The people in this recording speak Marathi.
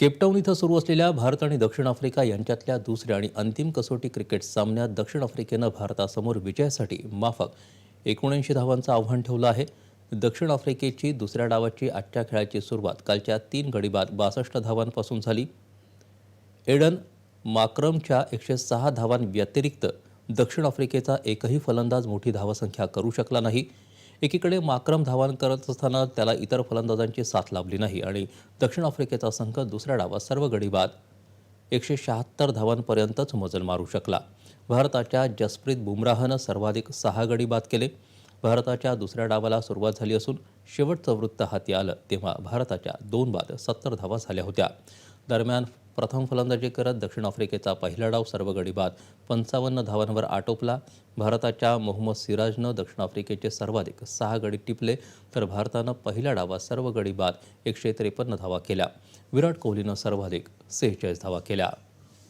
केपटाऊन इथं सुरू असलेल्या भारत आणि दक्षिण आफ्रिका यांच्यातल्या दुसऱ्या आणि अंतिम कसोटी क्रिकेट सामन्यात दक्षिण आफ्रिकेनं भारतासमोर विजयासाठी माफक एकोणऐंशी धावांचं आव्हान ठेवलं आहे. दक्षिण आफ्रिकेची दुसऱ्या डावाची आजच्या खेळाची सुरुवात कालच्या तीन गडीबाद बासष्ट धावांपासून झाली. एडन माक्रमच्या एकशे सहा धावांव्यतिरिक्त दक्षिण आफ्रिकेचा एकही फलंदाज मोठी धावसंख्या करू शकला नाही. एकीकडे माक्रम धावान करत असताना त्याला इतर फलंदाजांची साथ लाभली नाही आणि दक्षिण आफ्रिकेचा संघ दुसऱ्या डावात सर्व गडीबाद एकशे शहात्तर धावांपर्यंतच मजल मारू शकला. भारताच्या जसप्रीत बुमराहनं सर्वाधिक सहा गडी बाद केले. भारताच्या दुसऱ्या डावाला सुरुवात झाली असून शेवटचं वृत्त हाती आलं तेव्हा भारताच्या दोन बाद सत्तर धावा झाल्या होत्या. दरम्यान प्रथम फलंदाजी करत दक्षिण आफ्रिकेचा पहिला डाव सर्व गडी बाद पंचावन्न धावांवर आटोपला. भारताच्या मोहम्मद सिराजनं दक्षिण आफ्रिकेचे सर्वाधिक सहा गडी टिपले तर भारतानं पहिल्या डावात सर्व गडी बाद एकशे त्रेपन्न धावा केल्या. विराट कोहलीनं सर्वाधिक सेहेचाळीस धावा केल्या.